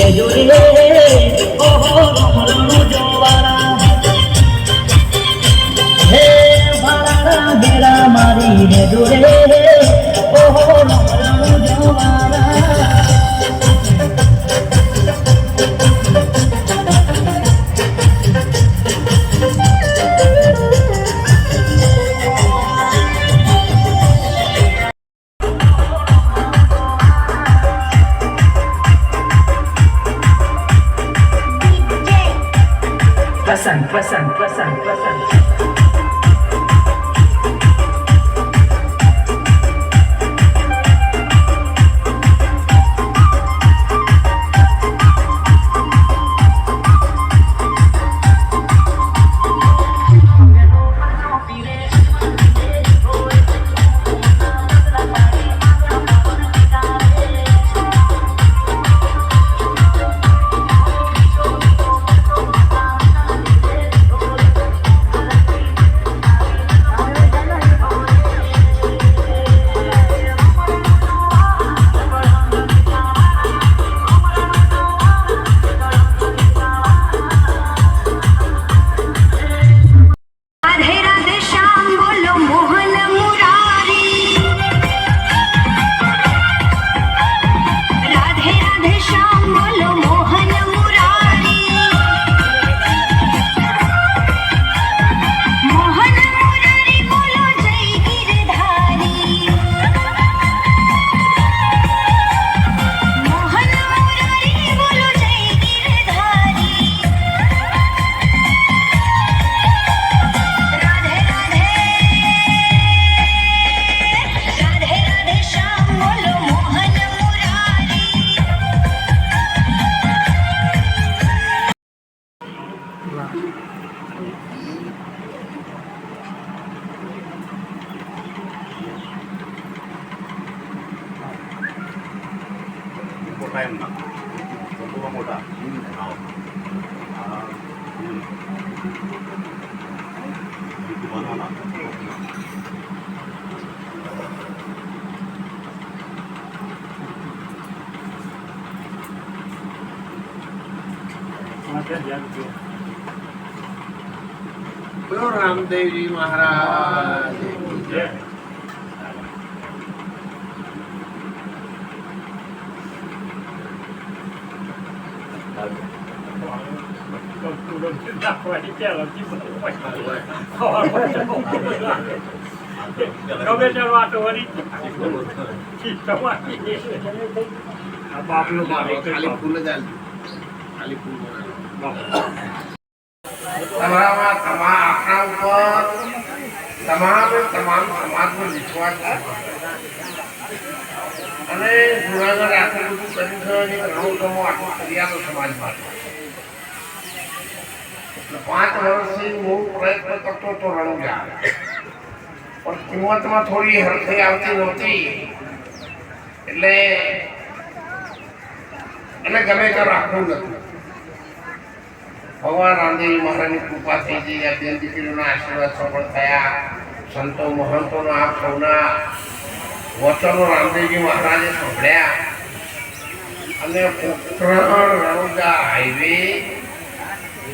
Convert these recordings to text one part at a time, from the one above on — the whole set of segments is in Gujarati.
લેજો રે ઓહો રમણું જોવાળા હે ભાડા ઘેરા મારી રે ઓહો ประสานประสานประสาน બોલો રામદેવજી મહારાજ તમા અને જુનાગઢ આટલું બધું કર્યું છે અને ઘણું ગમો આટલું ફરિયાદો સમાજ માટે પાંચ વર્ષથી બહુ પ્રયત્ન કરતો હતો રણુજા. પણ કિંમતમાં થોડી હરખઈ આવતી નહોતી. એટલે એને ગમે તે રાખવું નથી. ભગવાન રામદેવ મહારાજની કૃપા થઈ ગઈ. આ દીકરીઓના આશીર્વાદ સફળ થયા. સંતો મહંતોના આપ સૌના વચનો રામદેવજી મહારાજે સાંભળ્યા. અને પોખરણ રણુજા હાઈવે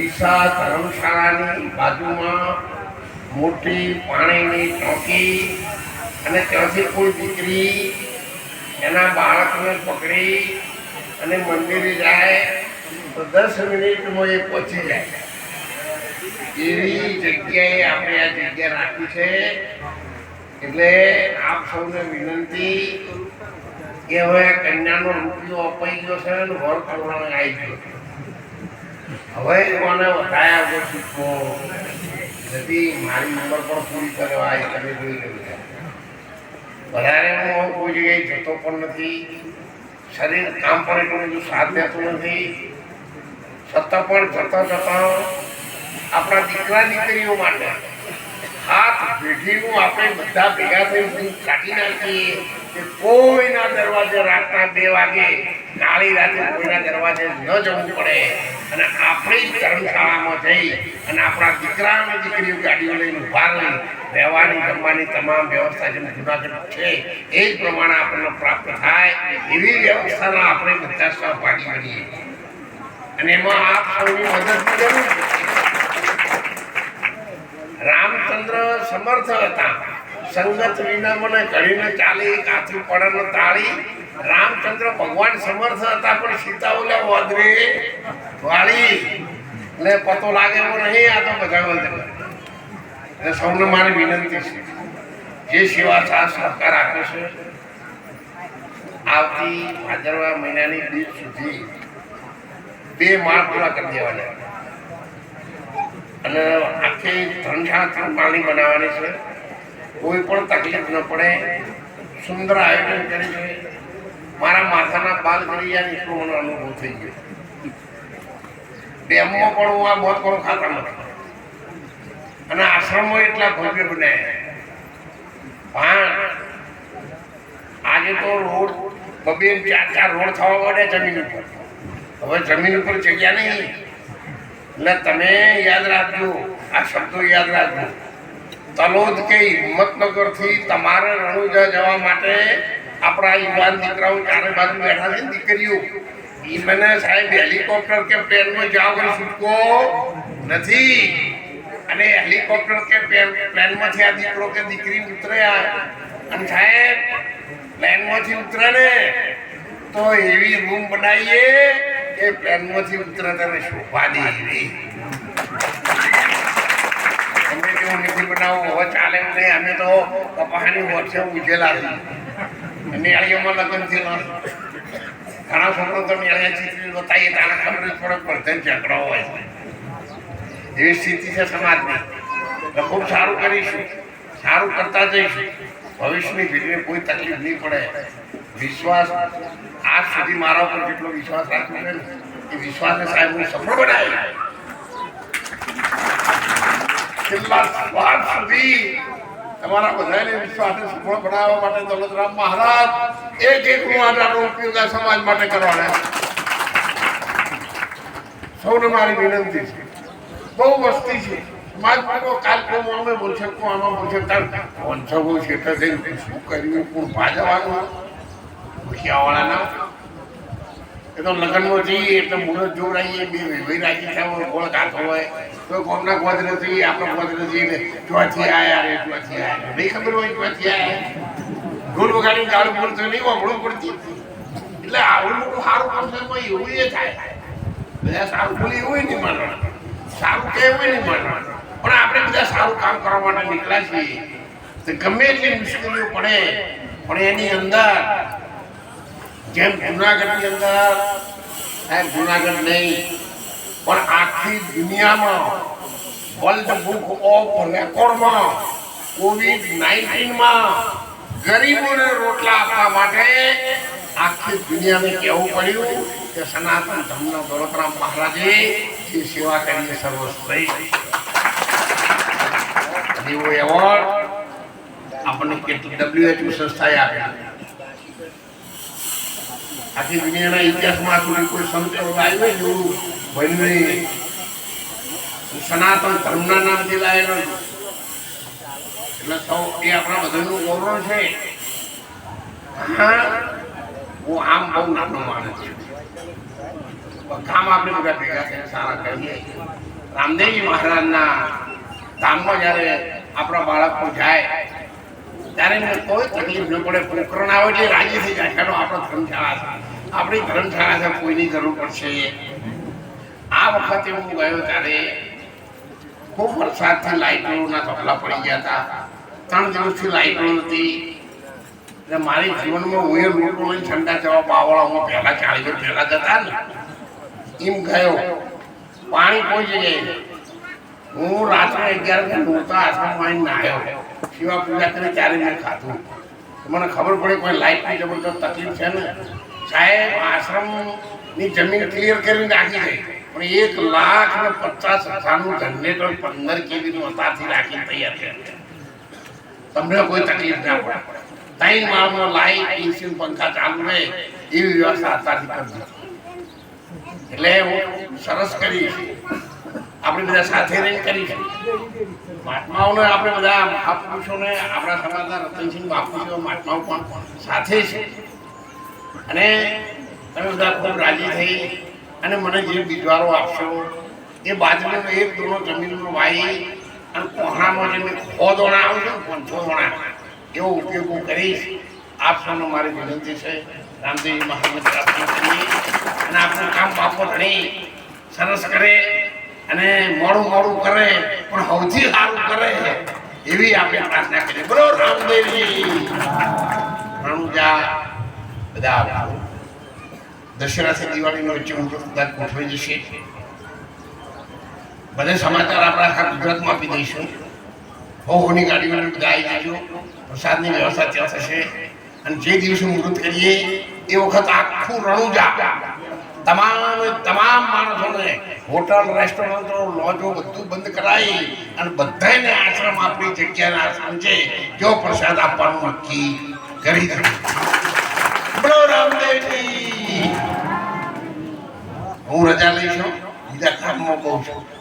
ડીસા ધર્મશાળાની બાજુમાં મોટી પાણીની ચોકી અને ત્યાંથી કોઈ દીકરી એના બાળકને પકડી અને મંદિરે જાય તો દસ મિનિટમાં એ પહોંચી જાય એવી જગ્યાએ આપણે આ જગ્યા રાખી છે એટલે આપ સૌને વિનંતી કે હવે કન્યાનો રૂપિયો અપાઈ ગયો છે અને વર કરવાનો આવી ગયો છે. હવે કોને વધાયા વગર શીખવો નથી, મારી ઉંમર પણ પૂરી કરવા આવી તમે જોઈ રહ્યું છે વધારે હું કોઈ જગ્યાએ જતો પણ નથી. શરીર કામ પણ એટલું બધું સાથ દેતું નથી. છતાં પણ જતા જતા આપણા દીકરા દીકરીઓ માટે હાથ પેઢીનું આપણે બધા ભેગા થઈ કાઢી નાખીએ કે કોઈના દરવાજે રાતના બે વાગે કાળી રાતે કોઈના દરવાજે ન જવું પડે. અને આપણી ધર્મશાળામાં જઈ અને આપણા દીકરાને દીકરીઓ ગાડીઓ લઈને ઊભા રહી, રહેવાની, જમવાની તમામ વ્યવસ્થા જેમ જુનાગઢ છે, એ જ પ્રમાણે આપણને પ્રાપ્ત થાય, એવી વ્યવસ્થાના આપણે બધા સહભાગી બનીએ. અને એમાં આપ સૌની મદદની જરૂર. રામચંદ્ર સમર્થ હતા. સંગત વિના મને ઘડીને ચાલી કાચું પડે તાળી. રામચંદ્ર ભગવાન સમર્થ હતા, પણ સીતા ઓલે વધરે વાળી. ને પતો લાગે એવો નહીં, આ તો બધા એટલે સૌને મારી વિનંતી છે. જે સેવા સા સહકાર આપે છે. આવતી ભાદરવા મહિનાની બીજ સુધી બે માળ પૂરા કરી દેવાના. અને આખી ધનશાળા ત્રણ માળની બનાવવાની છે. કોઈ પણ તકલીફ ન પડે. સુંદર આયોજન કરી મારા માથાના બાલ એટલો મને અનુભવ થઈ ગયો. ડેમમાં પણ હું આ બહુ પણ ખાતા નથી. અને આશ્રમો એટલા ભવ્ય બનાવ્યા પણ આજે તો રોડ બબે ચાર ચાર રોડ થવા માટે જમીન ઉપર. હવે જમીન ઉપર જગ્યા નહીં. એટલે તમે યાદ રાખજો, આ શબ્દો યાદ રાખજો. તલોદ કે હિંમતનગરથી તમારે રણુજા જવા માટે આપણા યુવાન દીકરાઓ ચારે બાજુ બેઠા છે, દીકરીઓ. એ મને સાહેબ હેલિકોપ્ટર કે પ્લેનમાં જાવ કોઈ છૂટકો. નથી. અને હેલિકોપ્ટર કે પ્લેનમાંથી આ દીકરો કે દીકરી ઉતર્યા. અને સાહેબ, પ્લેનમાંથી ઉતરે ને તો એવી રૂમ બનાવીએ કે પ્લેનમાંથી ઉતરે તને શોભા દે એવી. અમે નથી બનાવવું હવે ચાલે નહીં. અમે તો કપાસની વર્ષે ઉજેલા છે નિયાળીઓમાં લગ્ન થયેલા ઘણા છોકરો તો નિયાળીયા ચીતરી બતાવીએ તારા ખબર થોડોક પડધન ઝઘડો હોય છે. એવી સ્થિતિ છે સમાજની. તો ખૂબ સારું કરીશું. સારું કરતા જઈશું. ભવિષ્યની પેઢીને કોઈ તકલીફ નહીં પડે. વિશ્વાસ આજ સુધી મારા ઉપર જેટલો વિશ્વાસ રાખ્યો છે ને, એ વિશ્વાસને સાહેબ હું સફળ બનાવી છેલ્લા સ્વાદ સુધી તમારા બધાને વિશ્વાસને સફળ બનાવવા માટે દોલતરામ મહારાજ એક એક આટાનો ઉપયોગ સમાજ માટે કરવાના સૌને મારી વિનંતી છે. બહુ વસ્તી છે. સમાજમાં તો કાર્યક્રમો અમે બોલશે કો આમાં બોલશે તાર વંશકો છે શું કર્યું? કોણ ભાજવાનું મુખિયાવાળાના એ તો લગ્નમાં જઈએ એટલે મુહૂર્ત જોડાઈએ, બે ભાઈ રાખી થાય ગોળ કાઢો હોય, તો કોમના ગોદ નથી આપણો ગોદ નથી જઈએ ચોથી આયા રે ચોથી આયા નહીં ખબર હોય ચોથી આયા ઢોલ વગાડી ગાળું બોલતો નહીં વાપરવું પડતી. એટલે આવડું મોટું સારું થાય એવું એ થાય. બધા સારું બોલે એવું નહીં માનવાનું. સારું કે એવું નહીં માનવાનું. પણ આપણે બધા સારું કામ કરવા માટે નીકળ્યા છીએ. તો ગમે એટલી મુશ્કેલીઓ પડે, પણ એની અંદર જેમ જુનાગઢની અંદર સાહેબ જુનાગઢ નહીં, પણ આખી દુનિયામાં વર્લ્ડ બુક ઓફ રેકોર્ડમાં કોવિડ નાઇન્ટીનમાં ગરીબોને રોટલા આપવા માટે આખી દુનિયાને કહેવું પડ્યું કે સનાતન ધર્મના દોલતરામ મહારાજે જે સેવા કરી એ સર્વશ્રેષ્ઠ એવો એવોર્ડ આપણને કેટલી ડબ્લ્યુએચઓ સંસ્થાએ આપ્યા આખી દુનિયાના ઇતિહાસમાં સુધી કોઈ સંત એવો આવ્યો એવું બન્યું. સનાતન ધર્મના નામથી લાયેલો એટલે સૌ એ આપણા બધાનું ગૌરવ છે. હું આમ બહુ નાનો માણસ છું. કામ આપણે બધા ભેગા થઈને સારા કરીએ. રામદેવજી મહારાજના ધામમાં જ્યારે આપણા બાળકો જાય, ત્યારે એમને કોઈ તકલીફ ન પડે. પોકરણ આવે એટલે રાજી થઈ જાય. ચાલો આપણો ધર્મશાળા આપણી છે કોઈની જરૂર પડશે? આ વખતે હું ગયો ત્યારે ખૂબ વરસાદથી લાઇટોના ધોકલા પડી ગયા હતા. ત્રણ દિવસથી લાઇટો નથી એટલે મારી જીવનમાં હું એ લોકો લઈને ઠંડા જવા પાવાળા હું પહેલા ચાલી ગયો, પહેલા જતા ને. એમ ગયો. પાણી કોઈ જગ્યાએ હું રાત્રે અગિયાર વાગે નહોતા આશ્રમમાં નાહ્યો. શિવા પૂજા કરી ત્યારે મેં ખાધું. મને ખબર પડે કોઈ લાઇટની જબરદસ્ત તકલીફ છે ને? સાહેબ, આશ્રમની જમીન ક્લિયર કરીને રાખી છે. પણ એક લાખ ને પચાસ હજારનું જનરેટર પંદર કેવીનું અત્યારથી રાખીને તૈયાર છે. તમને કોઈ તકલીફ ના પડે. ત્રણ માળમાં લાઈટ એસી પંખા ચાલુ રહે, એવી વ્યવસ્થા અત્યારથી કરી એટલે હું સરસ કરીશ આપણે બધા સાથે રહીને શકીએ મહાત્માઓને આપણે બધા મહાપુરુષોને, આપણા સમાજના રતનસિંહ મહાપુરુષો મહાત્માઓ પણ સાથે છે. અને તમે બધા ખૂબ રાજી થઈ અને મને જે બીજવારો આપશો, એ બાજુમાં એક દોણો જમીનનો વાઈ અને કોહણામાં જે મેં ખો દોણા આવે છે ને પંચો દોણા, એવો ઉપયોગ હું કરીશ. આપ સૌને મારી વિનંતી છે રામદેવી મહારાજ પ્રાર્થના કરીએ. અને આપણું કામ બાપો રણી સરસ કરે અને મોડું મોડું કરે, પણ સૌથી સારું કરે એવી આપણે પ્રાર્થના કરીએ. બરોબર રામદેવજી. રણુજા બધા આવજો. દશેરાથી દિવાળીનો હું કદાચ ગોઠવાઈ જશે. બધે સમાચાર આપણે આખા ગુજરાતમાં આપી દઈશું. હોની ગાડીઓને બધા આવી જજો. પ્રસાદની વ્યવસ્થા ત્યાં થશે. અને જે દિવસે મુહૂર્ત કરીએ એ વખત આખું રણુજા, તમામ તમામ માણસોને, હોટલ, રેસ્ટોરન્ટો, લોજો બધું બંધ કરાવી અને બધાને આશ્રમ આપણી જગ્યાના આશ્રમ છે જો પ્રસાદ આપવાનું નક્કી કરી દીધું. બોલો રામદેવજી. હું રજા લઈશું બીજા કામમાં કહું છું.